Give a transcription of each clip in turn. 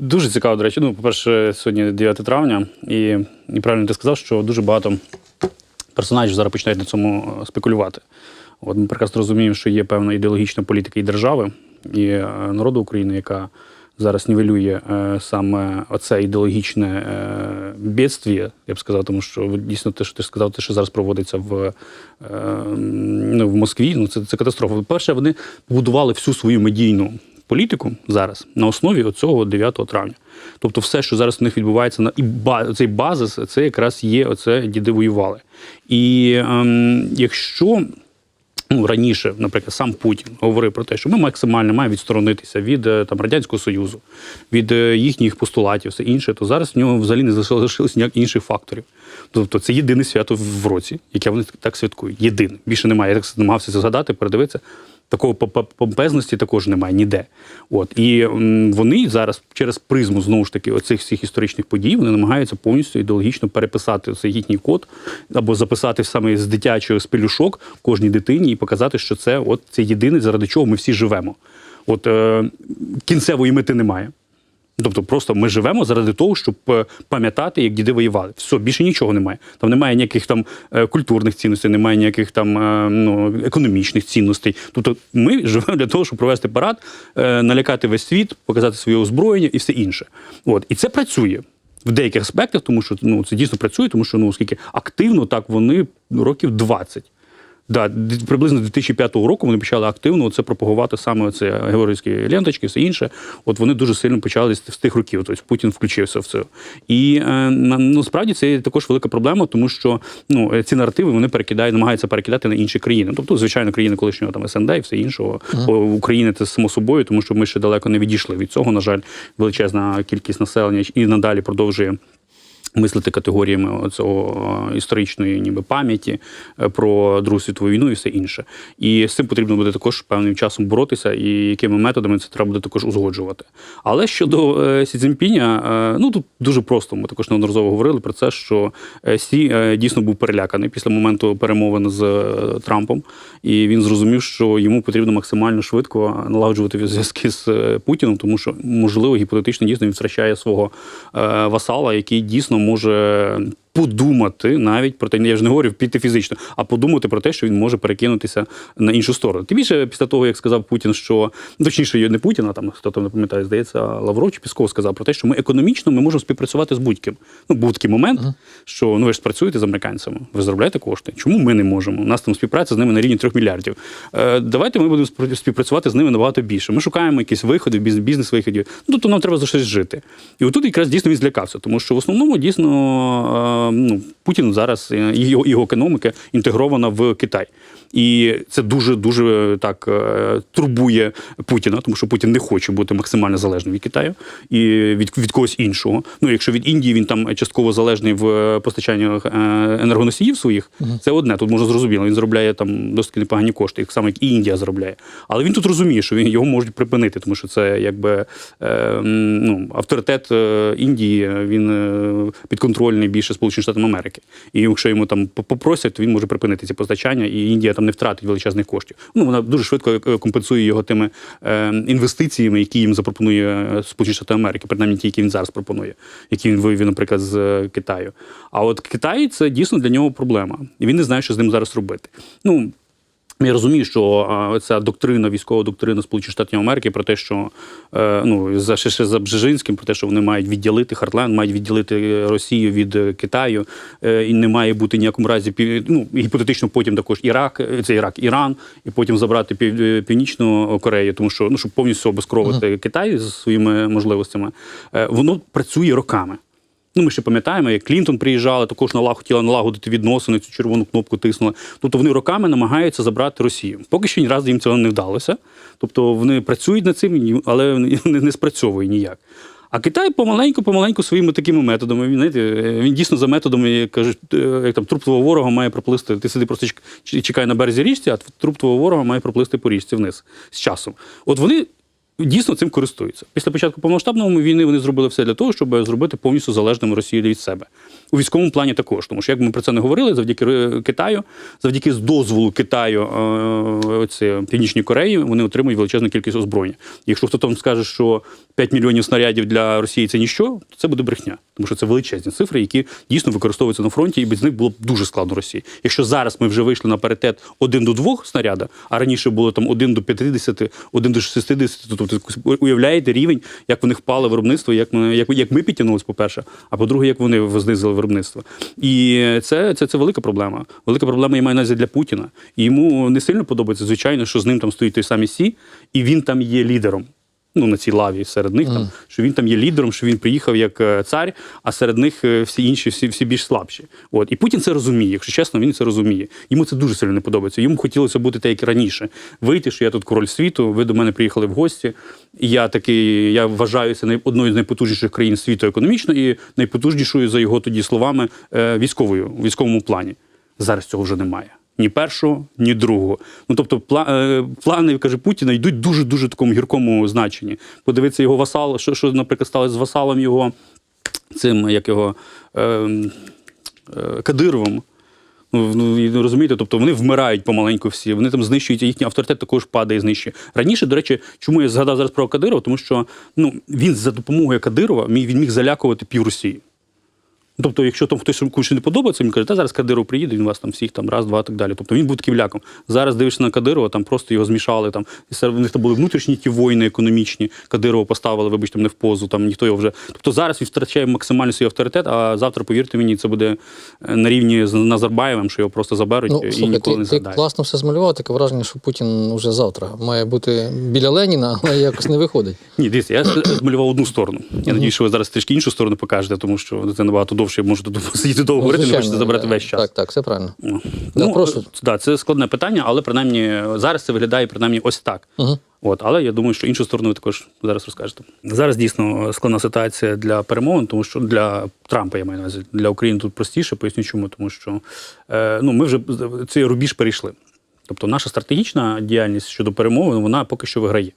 Дуже цікаво, до речі. Ну, по-перше, сьогодні 9 травня, і, і правильно ти сказав, що дуже багато персонажів зараз починають на цьому е, спекулювати. От ми прекрасно розуміємо, що є певна ідеологічна політика і держави, і е, народу України, яка зараз нівелює е, саме оце ідеологічне бідствіє, я б сказав, тому що дійсно те, що ти сказав, те, що зараз проводиться в, ну, в Москві, ну це, це катастрофа. По-перше, вони побудували всю свою медійну політику зараз на основі цього 9 травня. Тобто, все, що зараз у них відбувається, на і ба, цей базис, це якраз є оце діди воювали. І ем, якщо ну, раніше, наприклад, сам Путін говорив про те, що ми максимально маємо відсторонитися від е, там радянського союзу, від е, їхніх постулатів, все інше, то зараз в нього взагалі не залишилось ніяких інших факторів. Тобто це єдине свято в році, яке вони так святкують. Єдине. Більше немає. Я так намагався це згадати, передивитися. Такого помпезності також немає ніде. От і вони зараз через призму знову ж таки оцих всіх історичних подій вони намагаються повністю ідеологічно переписати цей їхній код або записати саме з дитячого з пелюшок кожній дитині і показати, що це от це єдине, заради чого ми всі живемо. От е, кінцевої мети немає. Тобто, просто ми живемо заради того, щоб е, пам'ятати, як діди воювали. Все, більше нічого немає. Там немає ніяких там е, культурних цінностей, немає ніяких там е, ну, економічних цінностей. Тобто, ми живемо для того, щоб провести парад, налякати весь світ, показати своє озброєння і все інше. От і це працює. В деяких аспектах, тому що ну це дійсно працює, тому що ну оскільки активно так вони років 20. Да, приблизно 2005 року вони почали активно це пропагувати саме це георгійські ленточки, все інше. От вони дуже сильно почали з, з тих років. Тобто Путін включився в це. І е, ну, справді це також велика проблема, тому що ну, е, ці наративи вони перекидають, намагаються перекидати на інші країни. Тобто, звичайно, країни колишнього там СНД і все іншого. О, України це само собою, тому що ми ще далеко не відійшли від цього. На жаль, величезна кількість населення і надалі продовжує. Мислити категоріями цього історичної ніби пам'яті е, про Другу світову війну і все інше. І з цим потрібно буде також певним часом боротися, і якими методами це треба буде також узгоджувати. Але щодо е, Сі Цзіньпіня, е, ну тут дуже просто. Ми також неодноразово говорили про це, що е, Сі е, дійсно був переляканий після моменту перемовин з е, Трампом, і він зрозумів, що йому потрібно максимально швидко налагоджувати зв'язки з е, Путіном, тому що можливо гіпотетично дійсно він втрачає свого е, васала, який дійсно може подумати навіть про те, я ж не говорю піти фізично, а подумати про те, що він може перекинутися на іншу сторону. Тим більше після того, як сказав Путін, що точніше, не Путін, а там хто там не пам'ятає, здається, Лавров чи Пісков сказав про те, що ми економічно ми можемо співпрацювати з будь-ким. Ну, був такий момент, що ну ви ж працюєте з американцями, ви заробляєте кошти. Чому ми не можемо? У нас там співпраця з ними на рівні трьох мільярдів. Е, давайте ми будемо співпрацювати з ними набагато більше. Ми шукаємо якісь виходи, біз- бізнес-виходів. Ну, тобто нам треба за щось жити. І отут якраз дійсно він злякався, тому що в основному дійсно е, ну, Путін зараз е, його, його економіка інтегрована в Китай. І це дуже дуже так е, турбує Путіна, тому що Путін не хоче бути максимально залежним від Китаю і від, від когось іншого. Ну, якщо від Індії він там частково залежний в е, постачанні е, енергоносіїв своїх, це одне. Тут можна зрозуміло. Він заробляє там досить непогані кошти, так само як і Індія заробляє. Але він тут розуміє, що він його можуть припинити, тому що це якби е, ну, авторитет е, Індії він е, підконтрольний більше Сполучених Штатів Америки. І якщо йому там попросять, то він може припинити ці постачання, і Індія там не втратить величезних коштів. Ну вона дуже швидко е, компенсує його тими е, інвестиціями, які їм запропонує е, Сполучені Штати Америки, принаймні ті, які він зараз пропонує, які він вивів, наприклад, з Китаю. А от Китай це дійсно для нього проблема, і він не знає, що з ним зараз робити. Ну я розумію, що ця доктрина, військова доктрина Сполучених Штатів Америки про те, що е, ну за ще, за Бжежинським, про те, що вони мають відділити Хартленд, мають відділити Росію від е, Китаю, е, і не має бути ніякому разі ну, гіпотетично потім також Ірак, це Ірак, Іран, і потім забрати пів, Північну Корею, тому що ну щоб повністю обескровити Китай зі своїми можливостями, воно працює роками. Ну, ми ще пам'ятаємо, як Клінтон приїжджали, також налагодила хотіла налагодити відносини, цю червону кнопку тиснули. Тобто вони роками намагаються забрати Росію. Поки що ні разу їм цього не вдалося. Тобто вони працюють над цим, але не, спрацьовує ніяк. А Китай помаленьку, помаленьку своїми такими методами. Він, знаєте, він дійсно за методами, кажуть, е, як там труп твого ворога має проплисти. Ти сиди просто чек- чекай на березі річці, а труп твого ворога має проплисти по річці вниз з часом. От вони дійсно цим користуються. Після початку повномасштабної війни вони зробили все для того, щоб зробити повністю залежними Росію від себе. У військовому плані також, тому що як ми про це не говорили, завдяки е, Китаю, завдяки з дозволу Китаю це, Північній Кореї, вони отримують величезну кількість озброєння. Якщо хто там скаже, що 5 мільйонів снарядів для Росії це ніщо, то це буде брехня, тому що це величезні цифри, які дійсно використовуються на фронті, і без них було б дуже складно Росії. Якщо зараз ми вже вийшли на паритет 1 до 2 снаряда, а раніше було там 1 до 50, 1 до 60, то тобто уявляєте рівень, як в них впало виробництво, як ми, як, як ми підтягнулися, по-перше, а по-друге, як вони знизили виробництво. І це, це, це велика проблема. Велика проблема я маю на для Путіна. І йому не сильно подобається, звичайно, що з ним там стоїть той самий Сі, і він там є лідером. Ну, на цій лаві серед них там, що він там є лідером, що він приїхав як е, цар, а серед них е, всі інші, всі, всі більш слабші. От. І Путін це розуміє, якщо чесно, він це розуміє. Йому це дуже сильно не подобається. Йому хотілося бути так, як і раніше. Вийти, що я тут король світу, ви до мене приїхали в гості. І я такий, я вважаюся одною з найпотужніших країн світу економічно і найпотужнішою, за його тоді словами, е, військовою, в військовому плані. Зараз цього вже немає. Ні першого, ні другого. Ну тобто, е, плани каже Путіна йдуть дуже дуже такому гіркому значенні. Подивитися його васал, що, що наприклад, сталося з васалом його цим, як його е, е, Кадировим. Ну, ну, розумієте, тобто вони вмирають помаленьку всі, вони там знищують, їхній авторитет також падає, знищує. Раніше, до речі, чому я згадав зараз про Кадирова? Тому що ну, він за допомогою Кадирова міг, він міг залякувати пів Росії. Ну, Тобто, якщо там хтось комусь не подобається, він каже, та зараз Кадиров приїде, він вас там всіх там раз, два, так далі. Тобто він був таким ляком. Зараз дивишся на Кадирова, там просто його змішали. Там і в них там були внутрішні ті воїни економічні. Кадирова поставили, вибачте, мене в позу. Там ніхто його вже. Тобто зараз він втрачає максимально свій авторитет. А завтра, повірте мені, це буде е, на рівні з Назарбаєвим, що його просто заберуть Ну, і слухай, ніколи ти, не ти класно все змалював, таке враження, що Путін вже завтра має бути біля Леніна, але якось не виходить. Ні, дивіться, я змалював одну сторону. Я надію, що ви зараз трішки іншу сторону покажете, тому що це набагато довше. Я можу тут сидіти довго говорити, не хочете забрати весь час. Так, так, все правильно. Ну, ну, прошу. е, Да, це складне питання, але принаймні зараз це виглядає принаймні ось так. Угу. От, але я думаю, що іншу сторону ви також зараз розкажете. Зараз дійсно складна ситуація для перемовин, тому що для Трампа я маю на увазі, для України тут простіше, поясню чому, тому що е, ну, ми вже цей рубіж перейшли. Тобто наша стратегічна діяльність щодо перемовин, вона поки що виграє.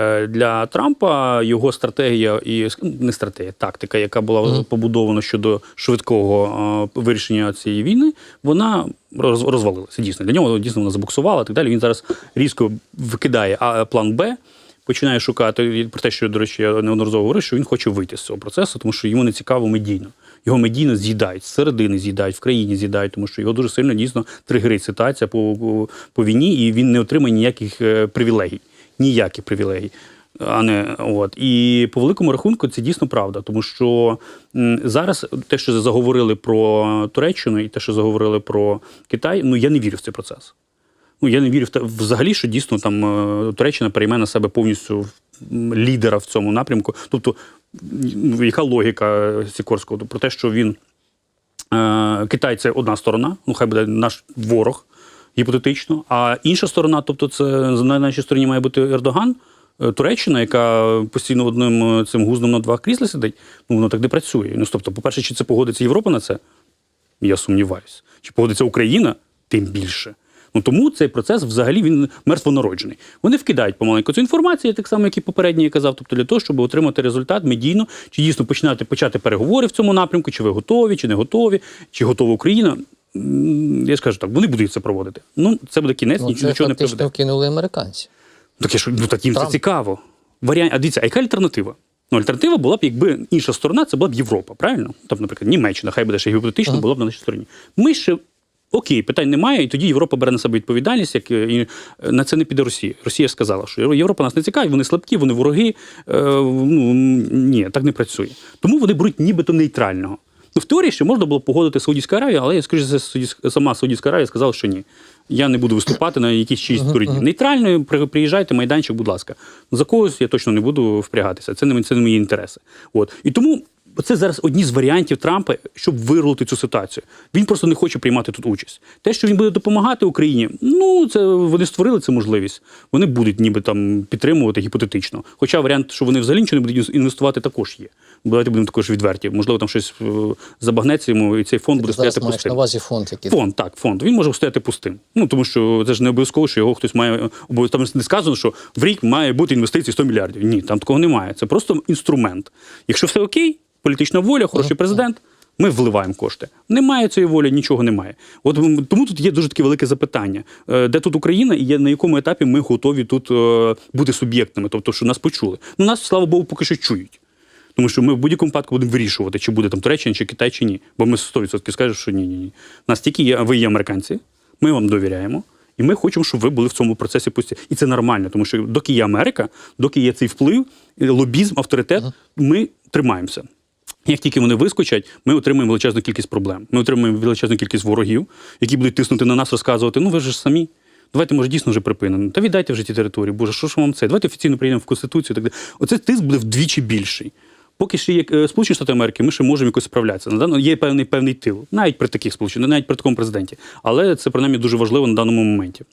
Е, Для Трампа його стратегія і не стратегія, тактика, яка була побудована щодо швидкого е, вирішення цієї війни, вона розвалилася. Дійсно, для нього дійсно вона забуксувала. і Так далі. Він зараз різко викидає а, план Б. Починає шукати про те, що, до речі, я неодноразово говорив, що він хоче вийти з цього процесу, тому що йому не цікаво медійно. Його медійно з'їдають, з середини з'їдають, в країні з'їдають, тому що його дуже сильно дійсно тригерить ситуація по, по, по війні, і він не отримає ніяких е, привілегій. Ніяких привілегій. А не от і по великому рахунку це дійсно правда, тому що зараз те, що заговорили про Туреччину, і те, що заговорили про Китай, ну я не вірю в цей процес. Ну я не вірю в те взагалі, що дійсно там е, Туреччина прийме на себе повністю лідера в цьому напрямку. Тобто, яка логіка Сікорського про те, що він е, Китай це одна сторона, ну хай буде наш ворог гіпотетично. А інша сторона, тобто, це на нашій стороні має бути Ердоган. е, Туреччина, яка постійно одним е, цим гузном на два крісла сидить, ну воно так не працює. Ну, тобто, по-перше, чи це погодиться Європа на це? Я сумніваюся. Чи погодиться Україна, тим більше. Ну тому цей процес взагалі він мертвонароджений. Вони вкидають помаленьку цю інформацію, так само, як і попередній я казав, тобто для того, щоб отримати результат медійно, чи дійсно починати почати переговори в цьому напрямку, чи ви готові, чи не готові, чи готова Україна. Я ж кажу так, вони будуть це проводити. Ну, це буде кінець, Ну, нічого це не приведе. вкинули американці. Так, я ж, ну, так їм Трамп. це цікаво. Варіант, а дивіться, а яка альтернатива? Ну, альтернатива була б, якби інша сторона, це була б Європа, правильно? Тобто, наприклад, Німеччина, хай буде ще гіпотетично, була б на нашій стороні. Ми ще. Окей, питань немає, і тоді Європа бере на себе відповідальність, як е, і е, на це не піде Росія. Росія ж сказала, що Європа нас не цікавить, вони слабкі, вони вороги. Е, ну ні, так не працює. Тому вони беруть нібито нейтрального. Ну, в теорії ще можна було погодити Саудівську Аравію, але, скоріше за все, сама Саудівська Аравія сказала, що ні. Я не буду виступати на якійсь чиїсь стороні. Нейтрально приїжджайте, майданчик, будь ласка. За когось я точно не буду впрягатися. Це не, це не мої інтереси. От. І тому це зараз одні з варіантів Трампа, щоб вирулити цю ситуацію. Він просто не хоче приймати тут участь. Те, що він буде допомагати Україні, ну це вони створили цю можливість. Вони будуть ніби там підтримувати гіпотетично. Хоча варіант, що вони взагалі нічого не будуть інвестувати, також є. Давайте будемо також відверті. Можливо, там щось е, забагнеться йому, і цей фонд буде Ти зараз стояти пустим. на увазі фонд, який Фонд, так, фонд. Він може стояти пустим. Ну тому що це ж не обов'язково, що його хтось має. Там не сказано, що в рік має бути інвестиції 100 мільярдів. Ні, там такого немає. Це просто інструмент. Якщо все окей, політична воля, хороший президент. Ми вливаємо кошти. Немає цієї волі, нічого немає. От тому тут є дуже таке велике запитання, Е, де тут Україна і на якому етапі ми готові тут е, бути суб'єктами, тобто, що нас почули. Ну нас, слава Богу, поки що чують. Тому що ми в будь-якому випадку будемо вирішувати, чи буде там Туреччина, чи Китай, чи ні. Бо ми 100% скажемо, що ні, ні, ні. Нас тільки є, ви є американці, ми вам довіряємо. І ми хочемо, щоб ви були в цьому процесі постійно. І це нормально, тому що доки є Америка, доки є цей вплив, лобізм, авторитет, ми тримаємося. Як тільки вони вискочать, ми отримаємо величезну кількість проблем. Ми отримаємо величезну кількість ворогів, які будуть тиснути на нас, розказувати: ну ви ж самі. Давайте, може, дійсно вже припинено. Та віддайте вже ті території. Боже, що ж вам це? Давайте офіційно прийдемо в Конституцію. Так далі. Оце тиск буде вдвічі більший. Поки ще є е, Сполучені Штати Америки, ми ще можемо якось справлятися. На даному є певний певний тил, навіть при таких сполучених, навіть при такому президенті. Але це принаймні дуже важливо на даному моменті.